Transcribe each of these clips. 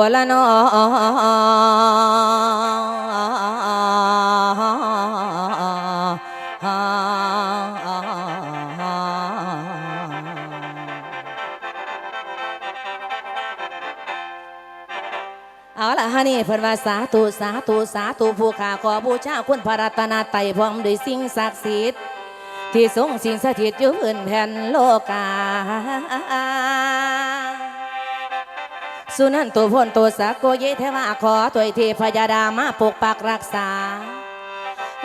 อ้ละนอเอาละฮะนี่เพิ่นว่าสาธุสาธุสาธุผู้ข้าขอบูชาคุณพระรัตนตรัยพร้อมด้วยสิ่งศักดิ์สิทธิ์ที่ทรงสิ่งสถิตอยู่พื้นแผ่นโลกา สุนันตัวพลตัวสาโกเยเทวาขอตัวเทพยาดามาปกปักรักษา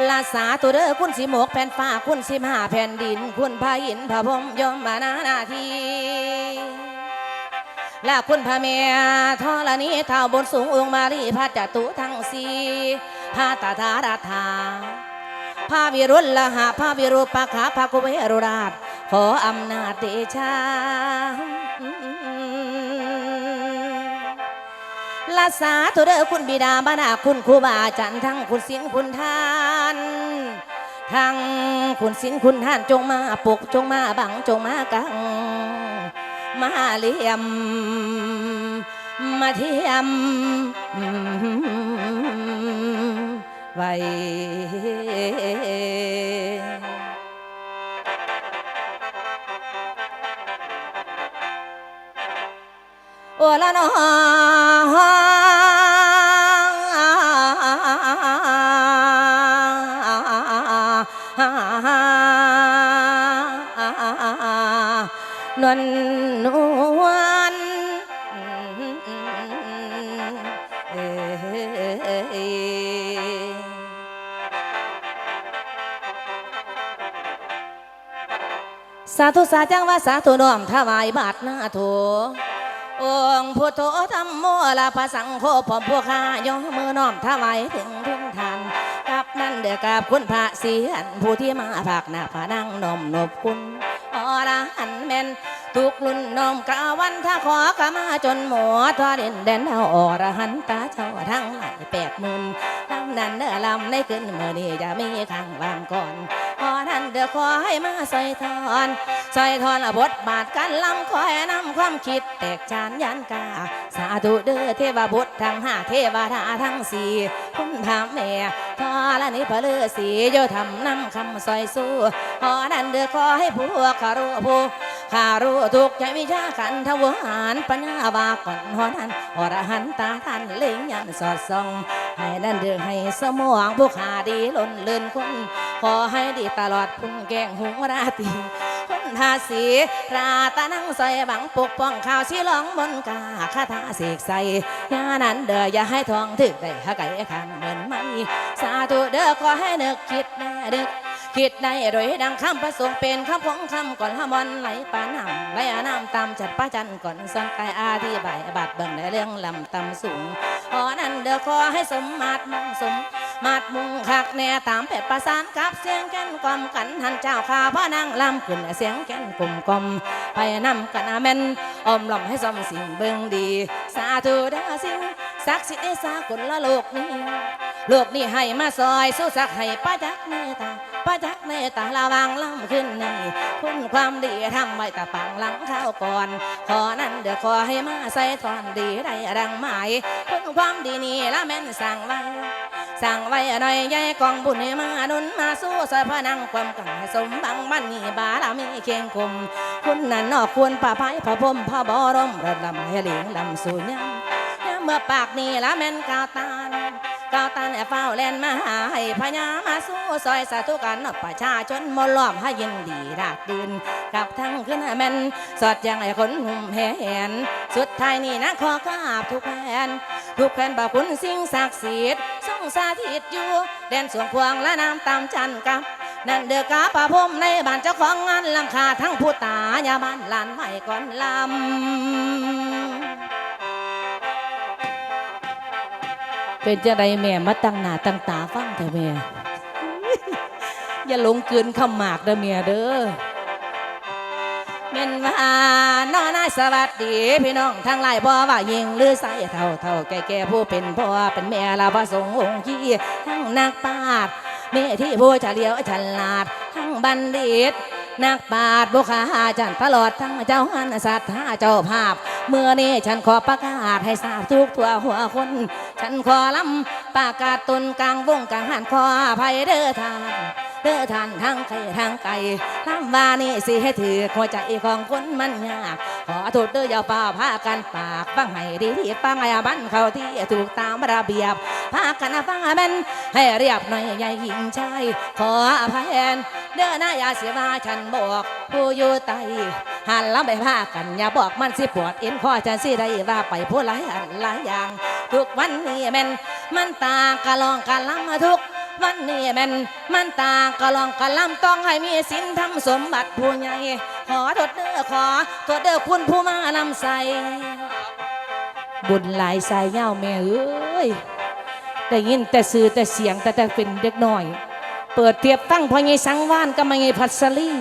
ลาสาตัวเด้อคุณสิหมกแผ่นฟ้าคุณสิมหาแผ่นดิน คุณพาหินพระพรมยมมานานาทีและคุณพระเมียทอลนี้เท่าบนสูงองค์มารีพระจตุทั้งสีพาตาธาราธาพระวิรุณละหะพระวิรูปะขาพระกุเวรุราชขออำนาจเดชา ลาสาธุเด้อคุณบิดาบานาคุณครูบาอาจารย์ทั้งคุณศิลคุณทานทั้งคุณศิลคุณทานจงมาปกจงมาบังจงมากัง มาเลี่ยม มาเทียมไว้ โอ้ละนอวนวลนวลสาธุสาจังว่าสาธุน้อมถวายบาทหน้าโถ องค์พุทโธธรรมโมลาภสังโฆพร้อมพวกข้ายกมือน้อมถวายถึงทุนทานกับนั่นเดือกับคุณพระเสียนผู้ที่มาภาคหน้าผานั่งนมนบคุณอรหันต์แม่นทุกรุ่นนมกราวันถ้าขอขมาจนหมดทอดินเด่นเอาอรหันต์ตาเจ้าทั้งหลายแปดหมื่นทั้งนั้นเด้อลำในขึ้นเมื่อนี้จะมีข้างวางก่อน เดือขอให้มาใส่ทอนใส่ทอนบทบาทกันลำคอยนำความคิดแตกจานยันกา สาธุเด้อเทวบุตรทั้งห้าเทวดาทั้งสี่คุณทำแม่ทอละนิพเลือสีโยทำนำคำซอยสู้ขอนั้นเดือขอให้ผัวคารู้ผู้ ขารู้ทุกใจวิชาขันทวหารปัญญาบาก่อนหอนันอรหันตาท่านเล็งยันสอดส่องให้นั่นเดือให้สมองผู้ขาดีล้นเลื่นคนขอให้ดีตลอดพุ่งแกงหุงราตีคนทาสีราตานังใส่บังปกป้องข่าวสีหลองบนกาคาถาเสกใส่ยานั้นเด้ออย่าให้ทองถึกได้หาไก่ข้างเหมือนไม่สาธุเด้อขอให้นึกคิดแน่ดึก คิดได้โดยดังคำประสงค์เป็นคำของคำก่อนละมอนไหลปานำไหลอาน้ำตามจัดป้าจันก่อนสังกายอาที่ใบายบาดเบิ่งในเรื่องลำตำสูงขอนั้นเด้อขอให้สมมาตรมังสมมาดมุงคักแน่ตามแผดประสานกับเสียงแก่นกลมกันหันเจ้าข้าพ่อนางลำขึ้นเสียงแก่นกลมกลมไปนำกันอาแม่นอมหล่อมให้สมสิ่งเบิ่งดี สาธุด้อสิ่งศักดิ์สิทธิ์สากลละโลกนี้โลกนี้ให้มาซอยสู้สักให้ป้าจักเนตา ป้าจักเนตาระวังล้ำขึ้นในคุณความดีทำไว้ตาปังหลังข้าวก่อน ขอนั้นเดี๋ยวขอให้มาใส่ทอนดีได้ดังหมายคุณความดีนี่ละแม่นสั่งไว้สั่งไว้หน่อยใหญ่กองบุญมาหนุนมาสู้ซอยพนังความกังสมบังบันนี่บารมีเคียงคมคุณนั้นนอกควรป่าไผ่พระพรมพระบรมระลำให้เหลียงลำสู่ยามยามเมื่อปากนี่ละแม่นกาตาล กาวตาลแอบเฝ้าแลนมาหาให้พญามาสู้ซอยสาธุกันประชาชนมล้อมให้ยินดีรากดินกับทั้งขึ้นแม่นสอดยังไอ้คนหุ่มแหนสุดท้ายนี่นะขอกราบทุกแผ่นทุกแผ่นบ่าคุณสิ่งศักดิ์สิทธิ์ทรงสาธิตอยู่แดนสวงควงและน้ำตามจันกับนั่นเดือกาป่าพมในบ้านเจ้าของงานลำคาทั้งผู้ตายาบ้านหลานไว้ก่อนลำ เป็นจะไดแม่มาตั้งหน้าตั้งตาฟังเถอะแม่ อย่าหลงเกินคำหมากเด้อเมียเด้อเม่นว่านอนายสวัสดี พี่น้องทั้งหลายบ่ว่ายิงหรือใส่เท่าเท่าแก่แก่ผู้เป็นพ่อเป็นแม่ลาพระสงฆ์องค์ขี้ทั้งนักปราชญ์เมที่ผู้เฉลียวฉลาด ทั้งบัณฑิต นักบาทบุคาจันตลอดทั้งเจ้าหันสัตว์เจ้าภาพ เมื่อนี้ฉันขอประกาศให้ทราบทุกทั่วหัวคน ฉันขอลำประกาศตนกลางวงกลางหันขออภัยเด้อทาน เด้อท่านทางไกลทางไกลลำว่านี่สิให้ถือหัวใจของคนมันยากขอโทษเด้ออย่าป่าพากันปากฟังให้ดีที่ฟังให้บันเขาที่ถูกตามระเบียบพากันฟังให้มันให้เรียบหน่อยใหญ่หญิงชายขออภัยเด้อนะอย่าเสียมาฉันบอกผู้อยู่ใต้หันลำไปพากันอย่าบอกมันสิปวดเอ็นคอฉันสิได้ว่าไปพูดหลายอันหลายอย่าง ทุกวันนี้แม่นมันตางกะลองกะลำทุก วันนี้แม่นมันตางกะลองกะลำต้องให้มีสินทำสมบัติผู้ใหญ่ขอโทษเด้อขอทษเด้อคุณผู้มาลำใสบุญหลายสายเย้าแม่เอ้ยได้ยินแต่สื่อแต่เสียงแต่แต่เป็นเด็กน้อย เปิดเทียบตั้งพอไงสังว่านกับมาไงพัสลี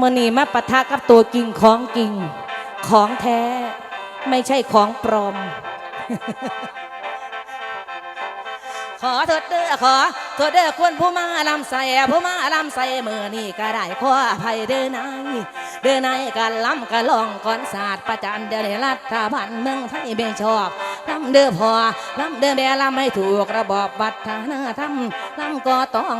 มื่อนี้มาปะทะกับตัวจริงของจริงของแท้ไม่ใช่ของปลอม ขอโทษเด้อขอโทษเด้อควรผู้มาลำใส่ผู้มาลำใส่มือนี่ก็ได้ขออภัยเด้อนายเด้อนายกันลำกันลองก่อนศาสตร์ประจันเดี๋ยวนี้รัฐบาลเมืองไทยเบ่งชอบลำเด้อพอลำเด้อแม่ลำให้ถูกระบอบวัฒนธรรมลำก็ต้อง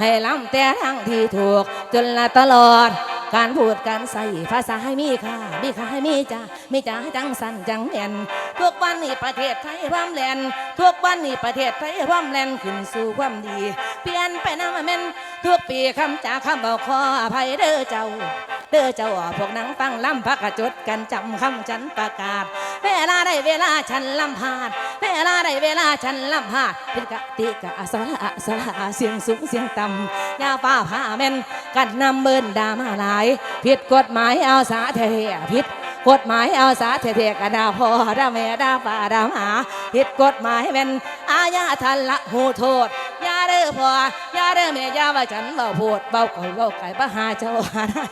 ให้ลำแต่ทางที่ถูกจนละตลอด การพูดการใส่ภาษาให้มีค่ามีค่าให้มีจ้ามีจ้าให้จังสันจังแม่นทุกวันนี้ประเทศไทยร่ำแลนทุกวันนี้ประเทศไทยร่ำแลนขึ้นสู่ความดี เปลี่ยนไปน้ำแม่นทุกปีคำจากคำบอกขออภัยเด้อเจ้า เด้อเจ้าพวกนังฟังลำพักกระจดกันจำคำฉันประกาศ เวลาได้เวลาฉันลำพาด เวลาได้เวลาฉันลำพาดเป็นกติกาสละสละเสียงสูงเสียงต่ำยาฟ้าผ่าแม่นกันนำเบินดามาหลาย ผิดกฎหมายเอาสาเทผิดกฎหมายเอาสาเทเทกันดาพ่อดาแม่ดาป่าดาหาผิดกฎหมายเป็นอาญาทันละหูโทษยาเด้อพ่อยาเด้อแม่ยาว่าฉันเบาพูดเบาก่อยเบาไก่ปะหาเจ้าหาได้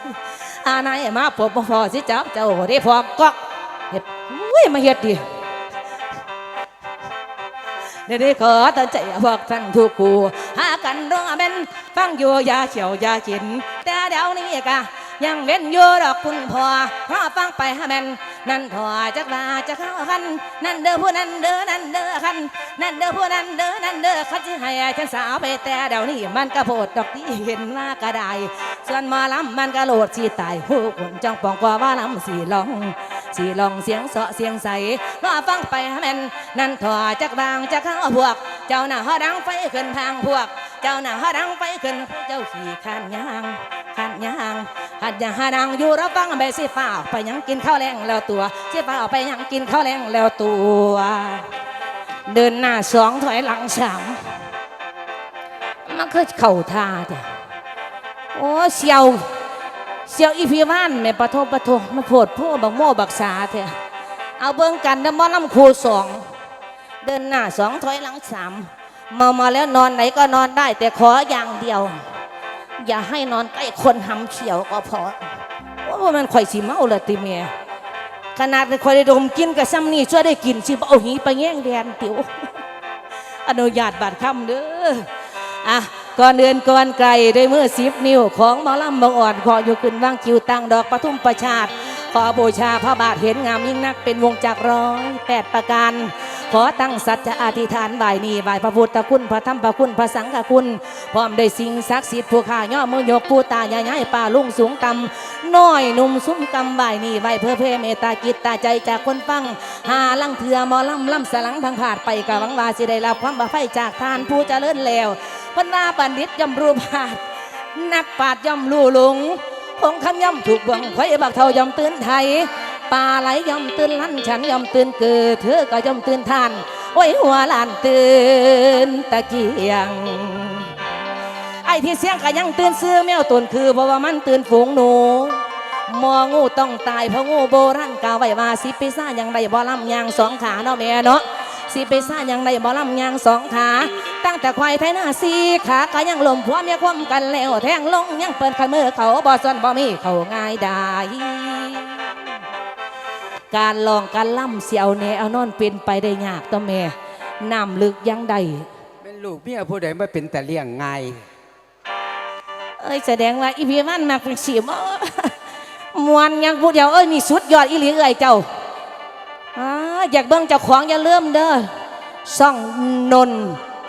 อานายมาพบพ่อสิจับเจ้าได้พร้อมก็เฮ็ดอุ้ยมาเฮ็ดดิเดี๋ยวนี้ขอตั้งใจบอกท่านทุกคู่หากันร้องเป็นฟังอยู่ยาเขียวยากินแต่เดี๋ยวนี้กะ ยังเว้นอยู่ดอกคุณพ่อเพราะฟังไปหาแม่นนั่นพ่อจักว่าจะเข้าคันนั่นเด้อผู้นั้นเด้อนั่นเด้อคันนั่นเด้อผู้นั้นเด้อนั่นเด้อคันที่ให้ฉันสาวไปแต่เดี๋ยวนี้มันก็โพดดอกที่เห็นว่าก็ได้ส่วนมาล้ำมันก็โหลดสีตายผู้คนจังปองกว่าว่าลำสีลองสีลองเสียงเสาะเสียงใสรอฟังไปหาแม่นนั่นถอจักบางจักเข้าพวก เจ้าหน้าหอดังไฟขึ้นทางพวก เจ้าหน้าหอดังไฟขึ้นเจ้าขี่ขันยาง ยางหัดยาหาดังอยู่รับฟังไปสิฟ้าไปยังกินข้าวแรงแล้วตัวสิฟ้าไปยังกินข้าวแรงแล้วตัว เดินหน้าสองถอยหลังสามมันคือเข่าท่าเด้อโอ้เสียวเสียวอีพีว่านแม่ปะโทปะโทมาโพดพวกบักโม่บักษาเถอะเอาเบิ่งกันนะมอน้ำครูสองเดินหน้าสองถอยหลังสามเมามาแล้วนอนไหนก็นอนได้ แต่ขออย่างเดียว อย่าให้นอนใกล้คนหำเขียวก็พอว่ามันข่อยสีเมาเลยติเมียขนาดข่อยได้ดมกินกับซ้ำนี่ช่วยได้กินสิเอาหีไปแย่งแดนติ๋วอนุญาตบาดคำเด้ออะก่อนเดือนก่อนไกลด้วยมือสิบนิ้วของหมอลำบางอ่อนขออยู่ขึ้นว่างคิวตั้งดอกปทุมประชาติ ขอบูชาพระบาทเห็นงามยิ่งนักเป็นวงจักรร้อยแปดประการ ขอตั้งสัจจะอธิษฐานบ่ายนี้บ่ายพระพุทธคุณพระธรรมพระคุณพระสังฆคุณ พร้อมด้วยสิ่งศักดิ์สิทธิ์ผู้ข้าย่อมือยกผู้ตายายายป่าลุงสูงต่ำน้อยหนุ่มซุ้มกำบ่ายนี้บ่ายเพื่อเพเมตตากิจตาใจจากคนฟัง หาลังเถือมอลำลำสลังพังผาดไปกะหวังวาสิได้รับความบ่ไฟจากทานผู้เจริญแล้วพนาบัณฑิตย่อมรู้บาทนักปราดย่อมรู้หลง คงคำย่อมถูกเบื้องไข่บักเท่าย่อมตื่นไทยปลาไหลย่อมตื่นลั่นฉันย่อมตื่นเกิดเธอก็ย่อมตื่นทานโอ้ยหัวลานตื่นตะเกียง ไอ้ที่เสียงก็ยังตื่นซื้อแมวตุนคือเพราะว่ามันตื่นฝูงหนูมองูต้องตายเพราะงูโบราณกาไว้ว่าสิปีซ่าจยังใดบ่ลำยางสองขาเนาะแม่เนาะ สิไปซ่าอย่างใดบ่ลำยางสองขา ตั้งแต่ควายไทยหน้าสีขาก็ยังลมผัวเมียความกันแล้วแทงลงยังเปิดขันมือเขาบ่ซอนบ่มีเขาง่ายได้การลองการล่ำเสียวแนเอานอนเป็นไปได้ยากตัวแม่น้ำลึกยังใดเป็นลูกเมียผู้ใดมาเป็นแต่เลี้ยงง่ายเอ้ยแสดงว่าอีพีมันมากเป็นสีมมวนยังพูดเดียวเอ้ยนี่สุดยอดอีหลีเอ้ยเจ้า อาอยากเบิ่งเจ้าของอย่าเริ่อมเด้อซ่องนน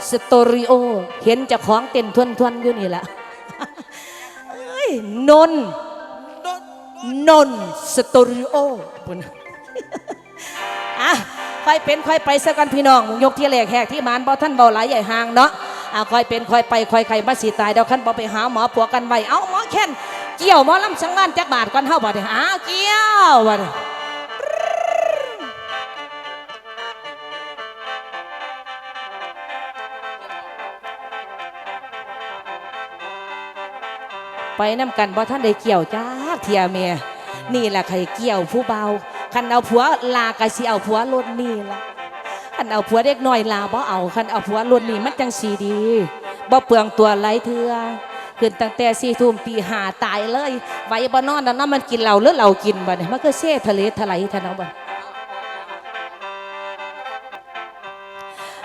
สตอริโอ เห็นเจ้าของเต้นทวนทวนๆอยู่นี่แหละเอ้ยนนนนสตอริโอปุ่นอะค่อยเป็นค่อยไปสักกันพี่น้องยกที่แหลกแหกที่มานบ่ท่านเบาหลายใหญ่ห่างเนาะอะค่อยเป็นค่อยไปค่อยไข่มาสีตายเดี๋ยวขั้นบ่ไปหาหมอปัวกันไว้เอาหมอแค้นเกี่ยวหมอลำสังวานจักบาทก่อนเฮาบ่ได้อ้าวเกี่ยวบ่ได้ ไปน้ำกันบ่ท่านได้เกี่ยวจ้าเทียเมียนี่แหละใครเกี่ยวผู้เบาคันเอาผัวลากะสิเอาผัวลดนี่ละคันเอาผัวเด็กน้อยลาบ่เอาคันเอาผัวรุ่นนี้มันจังสีดีบ่เปลืองตัวไรเถื่อขึ้นตั้งแต่สี่ทุ่มตีหาตายเลยไว้บ่นอนแล้วเนาะมันกินเหล้าหรือเหล้ากินบ่เนี่ยมันก็เซ่ทะเลทลายทะเนาะบ่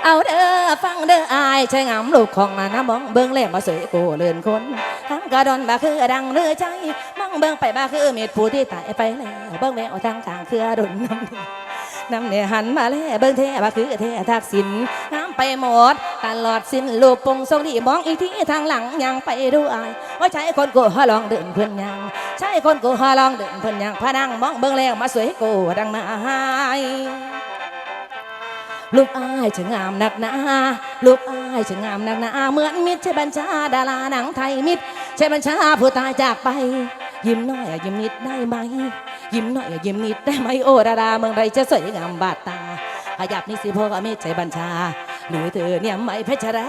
เอาเด้อฟังเด้ออายใช้งามลูกของนานะมองเบิ่งแลมาเสยโกเลื่อนคนทั้งกระดอนบ่คือดังเรือใจมองเบิ่งไปบ่คือเม็ดผู้ที่ตายไปแล้วเบิ่งแววทางข้างคือดนน้ำน้ำเนี่ยหันมาแลเบิ่งแท้ว่าคือแท้ทักษิณน้ำไปหมดตลอดสิ้นลูกปงทรงดีมองอีกทีทางหลังยังไปดูอายว่าใช้คนโกฮาลองเดินเพื่อนยังใช้คนโกฮาลองเดินเพื่อนยังพนังมองเบิ่งแล้วมาสวยโกดังมาหาย ลูกอายจะงามนักหนาลูกอายจะงามนักหนาเหมือนมิตรใช่บัญชาดาราหนังไทยมิตรใช่บัญชาผู้ตายจากไป ยิ้มน้อยยิ้มนิดได้ไหม ยิ้มหน่อยยิ้มนิดได้ไหมโอดาราเมืองไรจะสวยงามบาดตาขยับนี่สิพ่อก็ไม่ใจบัญชา หรือเธอเนี่ยไม่เพชรรา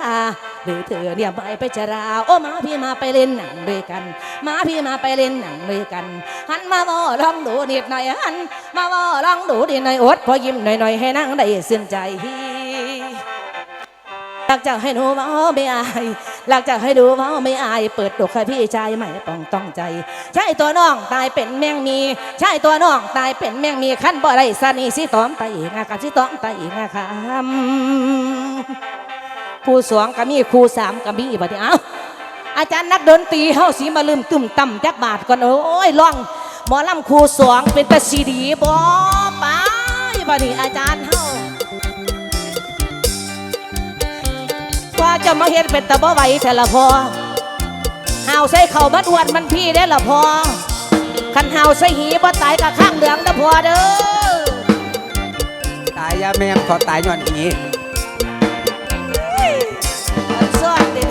หรือเธอเนี่ยไม่เพชรรา โอ้มาพี่มาไปเล่นหนังด้วยกัน มาพี่มาไปเล่นหนังด้วยกัน หันมาบอลองดูนิดหน่อยหันมาบอลองดูนิดหน่อยอดพอยิ้มหน่อยๆให้นั่งได้สิ้นใจหลักจากให้หนูมาไม่อาย หลักจากให้ดูเมาไม่อายเปิดดกให้พี่ชายไม่ต้องต้องใจ ใช่ตัวน้องตายเป็นแมงมี ใช่ตัวน้องตายเป็นแมงมีขั้นบ่ได้สานีสิตอมไตงากับสิตอมไตงาคำครูสองก็มีครูสามก็มีบัดนี้เอ้าอาจารย์นักดนตรีเฮาสีมาลืมตุ่มต่ำจักบาทก่อนโอ้ยร้องหมอลำครูสองเป็นตาซีดีบ่ไปบัดนี้อาจารย์ กว่าจะมาเห็นเป็นตะบ่ไหวแต่ละพอหาวใส่เข่าบัดอวนมันพี่ได้อละพอคันหาวใส่หีบ่ตายกับข้างเหลืองนะพอเด้อตายยาแมงขอตายย้อนอีนี้อันซ่อนเด็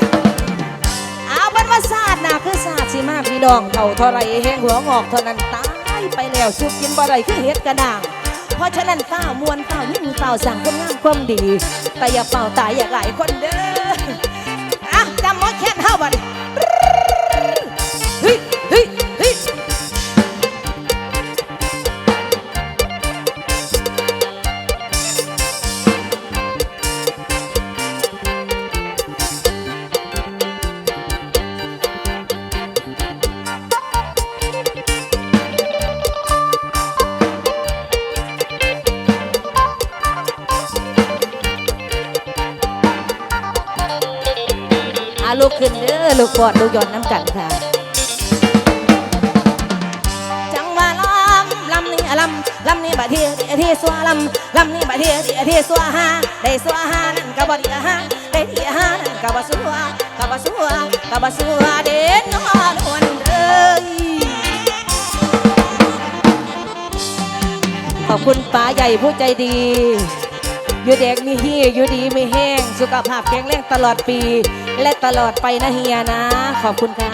เอาบันว่าศาสตร์นะคือศาสตร์สิมาพี่น้องเท่าเท่าไรแห้งหัวงอกเท่านั้นตายไปแล้วสุกกินบ่ได้คือเฮ็ดกระด่าง เพราะฉะนั้นเฝ้ามวนเฝ้ายิ่งเฝ้าสั่งคนงามความดี แต่อย่าเฝ้าตายอย่าหลายคนเด้ออะจำมดแค่นเท่าบัด เด้อลูกกอดลูกย่อนน้ำกันค่ะ จังว่าลำลำนี่ลำลำนี่บะเทียเทียสัวลำลำนี่บะเทียเทียเทียสัวหาได้สัวหานั่นก็บ่ดีหาได้เทียหานั่นก็บ่สัวก็บ่สัวก็บ่สัวเด่นนอนวนเอ้ยขอบคุณป้าใหญ่ผู้ใจดี อยู่เด็กมีเฮียอยู่ดีมีแห้ง สุขภาพแข็งแรงตลอดปี และตลอดไปนะเฮียนะ ขอบคุณค่ะ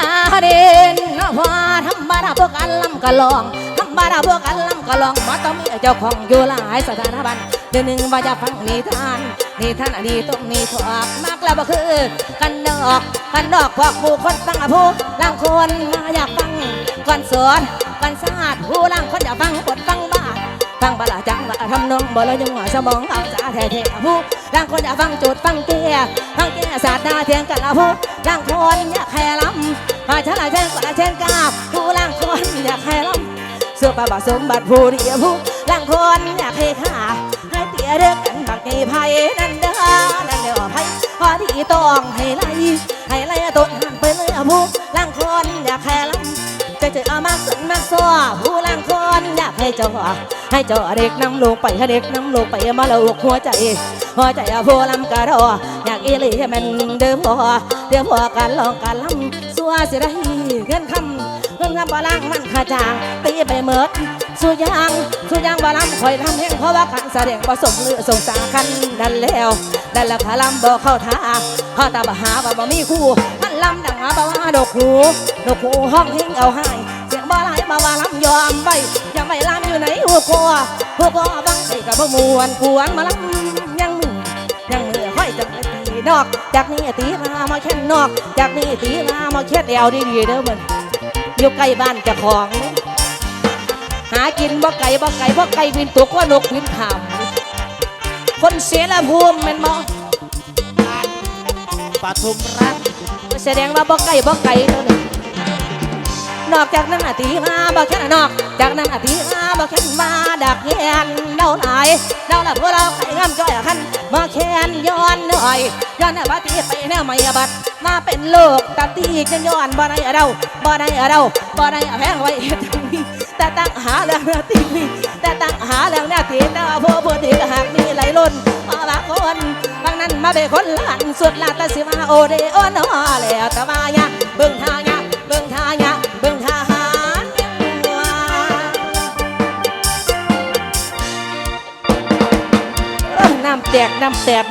อาเดนนะพอทำบาราพวกกันลำกะลองทำบาราพวกกันลำกะลองมาต้องมีเจ้าของอยู่หลายสถานบันเดือนหนึ่งว่าจะฟังนิทาน นิทานอดีตต้องมีถอกมากแล้วบ่คือ กันนอกกันนอกพวกผู้คนตั้งผู้ล่างคนมาอยากฟังก่อนสอนก่อนสาดผู้ล่างคนอยากฟังบทฟังบ้าฟังบลาจังว่าทำนองบ่เลยจังหวสมองเอาจ้าแท้ๆผู้ร่างคนอยากฟังจทย์ฟังเตี้ยฟังแก่ศาสตร์ดาเทียงกันละผู้ร่างคนอยากให้ล้ำมาชะลาเช่นกว่าเช่นกาบผู้ร่างคนอยากให้ล้ำเสื้อปลาบาสมบัติผู้เดียวผู้ร่างคนอยากให้ขาให้เตี้ยเด็ก กันบักใหญ่ไผ่นั่นเด้อนั่นเด้อไผ่พอที่ต้องให้ไล่ให้ไล่ต้นหันไปเลยอะผู้ล่างคนอยากแค่ลำจะเจอเอามากขึ้นมากซัวผู้ล่างคนอยากให้เจ้าให้เจ้าเด็กน้ำลูกไปให้เด็กน้ำลูกไปมาลูกหัวใจหัวใจอะผู้ลำกะรออยากอีหลีให้มันเด้อพอเดี๋ยวพอการลองการลำสัวสิได้เงินคำ งินคำบ่ล่างมันขาจางตีไปเมิดสู้ยางสู้ยางบาลำคอยลำแห้งเพราะว่าการแสดงผสมเลือสงสารกันนั่นแล้วนั่นแหละขาลำบอกเข้าท่าข้าตาบหาว่าบ่มีคู่มันลำดังหาบ่ว่าดอกหูดอกหูห้องเฮงเอาให้เสียงบ่ไหลมาว่าลำยอมไปยังไม่ลำอยู่ไหนหัวคอหัวคอบังใส่กับบ่มวนกวนมาลำยังมือยังมือห้อยจังไตีนอก จากนี้ตีมามาแค่นอก จากนี้ตีมามาแค่แอวดีๆเด้อมัน อยู่ใกล้บ้านเจ้าของ หากินบ่ไก่บ่ไก่บ่ไก่บินตัวก็นกบินขามคนเสียละภูมิแมันบ่ปทุมรัฐแสดงว่าบ่ไก่บ่ไก่เท่านั้น นอกจากนั้นอาตีมาบ่แค่นอก จากนั้นอาตีมาบ่แค่มาดักแยนเดาไหลายเดาละพวกเราไก่งามจ้อยคันมาแคนย้อนหน่อยย้อนบัดตีไปแนวไม่บัดมาเป็นโลกตัดตีจะย้อนบ่ได้เดาบ่ได้เดาบ่ได้แพงไว้เฮ็ดจังนี้แต่ตั้งหาเรื่องหน้าตีแต่ตั้งหาเรื่องหน้าตีแต่ว่าพวกผู้ที่หากมีไหลล้นมาบางคนบางนั้นมาเป็นคนหลานสุดลาดแตสิมาโอเดโอนอแล้วแต่ว่าเนี่ยเบิ่งทางเนี่ยเบิ่งทางเนี่ย น้ำแตกน้ำแตก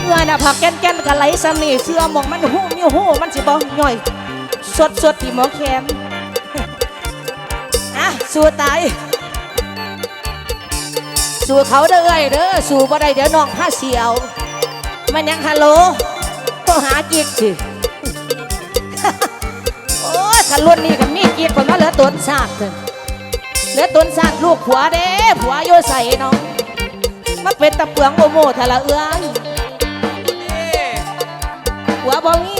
เมื่อน่ะผักแก่นแก่นๆกันไหลสนี่เสื้อหมองมันหูมีหูมันสิบ่ย่อย สดสดที่หมอแคนอะสู้ตายสู้เขาเด้อเอ้ยเด้อสู้บ่ได้เดี๋ยวน้องผ้าเสียว มันยังฮัลโหลก็หากิ๊กสิโอ้ยกันรุ่นนี้กันมีกิ๊กคนมาเหลือตนซากเถอะเหลือตนซากลูกผัวเด้ผัวโยใส่น้อง มันเป็นตะเปืองโมโมทะละเอื้อยผัวบ่มี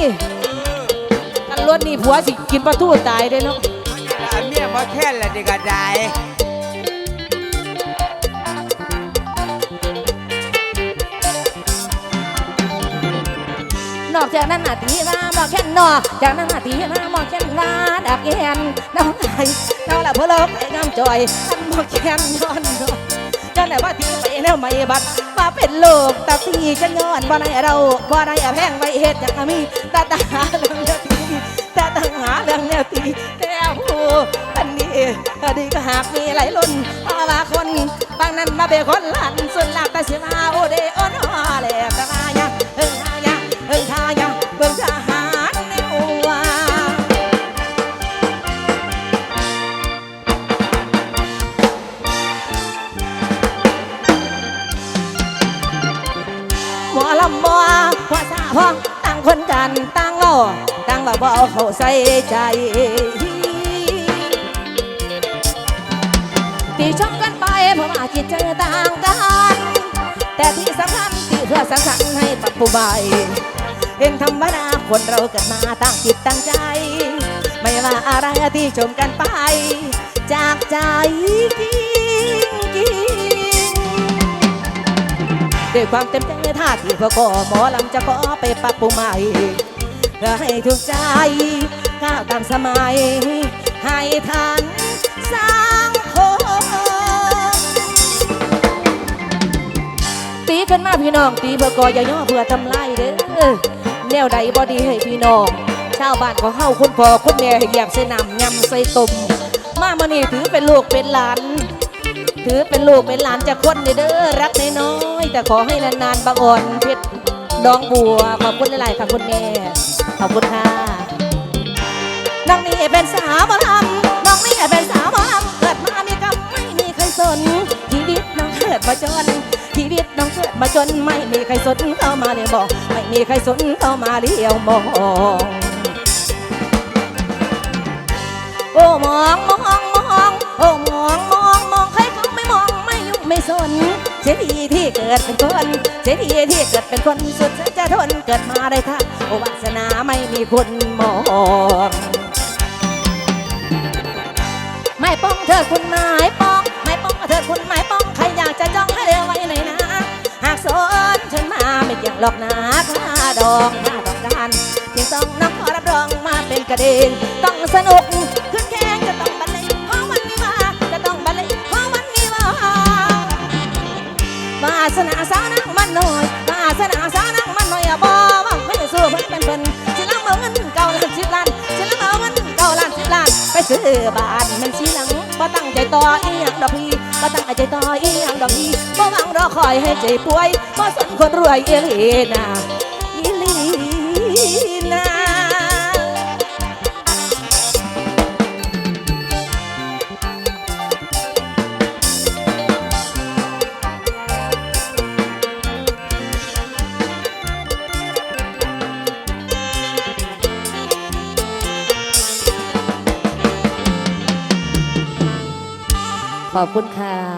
กันรถนี่ผัวสิกินปลาทูตายเด้เนาะอันเมียบ่แค่ละเด็กกระไดนอกจากนั้นอาตีมาบอกแค่นนอกจากนั้นอาตีมาบอกแค่นว่าดับแกนน้องไหนน้องละเพื่อเราไปงามจอยท่านบอกแค่นย้อน จนาะย้อนว่าที่ไปแล้วไม่บัดมาเป็นโลกตาตีจะย้อนบ่ได้เราบ่ได้แพงไว้เฮ็ดอย่างมีตาตาหาเรื่องเนี้ยตีตาตาหาเรื่องเนี้ยตีแต่ผู้อันนี้อดีก็หากมีหลายล้นเพราะว่าคนบางนั้นมาเป็นคนหลันสุดหลักแต่เสียมาโอเดโอนอแหลก คนกันต่างเล่าต่างว่าบ่เอาเข้าใส่ใจที่ชมกันไปเพราะว่าจิตใจต่างกัน แต่ที่สำคัญที่เพื่อสังสรรค์ให้ปับผู้ใบเป็นธรรมดาคนเราเกิดมาตั้งจิตตั้งใจ ไม่ว่าอะไรที่ชมกันไป จากใจ ด้วยความเต็มใจท่าที่พอก็หมอลำจะขอไปปรับปรุงใหม่เพื่อให้ถูกใจก้าวตามสมัย ให้ทันสังคมตีกันมาพี่น้องตีเพื่อก่อย่าย่อเพื่อทำลายเด้อแนวใดบ่ดีให้พี่น้องชาวบ้านของเฮาคุณพ่อคุณแม่ให้เหยียบใส่น้ำยำใส่ตุ่มมามื่อนี้ถือเป็นลูกเป็นหลาน ถือเป็นลูกเป็นหลานจากคนเด้อรักน้อยแต่ขอให้นานๆบางอ่อนเพชรดองบัวขอบคุณหลายๆค่ะคุณแม่ขอบคุณค่ะน้องนี่เป็นสาวมอลำน้องนี่เป็นสาวมอลำเกิดมามีกรรมไม่มีใครสนชีวิตน้องเกิดมาจนชีวิตน้องเกิดมาจนไม่มีใครสนเข้ามาเลี้ยวบอกไม่มีใครสนเข้ามาเลี้ยวมองโอ้มองมอง สียดีที่เกิดเป็นคนเสียดีที่เกิดเป็นคนสุดจะทนเกิดมาได้ท่าโอวาสนาไม่มีคนมองไม่ป้องเธอคุณนายป้องไม่ป้องเธอคุณไม่ป้องใครอยากจะจ้องให้เร็วไว้หน่อยนะหากสนฉันมาไม่เกี่ยงหรอกนะค่าดอกค่าดอกการเพียงต้องน้ำขอรับรองมาเป็นกระเด็นต้องสนุก สนาสาวนักมันหน่อยวาสนาสาวนักมันหน่อยบ่ว่าเพิ่นสู้เพิ่นเป็นเพิ่นสิลังเอาเงินเก่าล้านสิบล้านสิลังเอาเงินเก่าล้านสิบล้านไปซื้อบ้านมันสิหลังบ่ตั้งใจต่ออีหยังดอกพี่บ่ตั้งใจต่ออีหยังดอกพี่บ่หวังรอคอยให้ใจป่วยบ่สนคนรวยเอลีนะ ขอบคุณค่ะ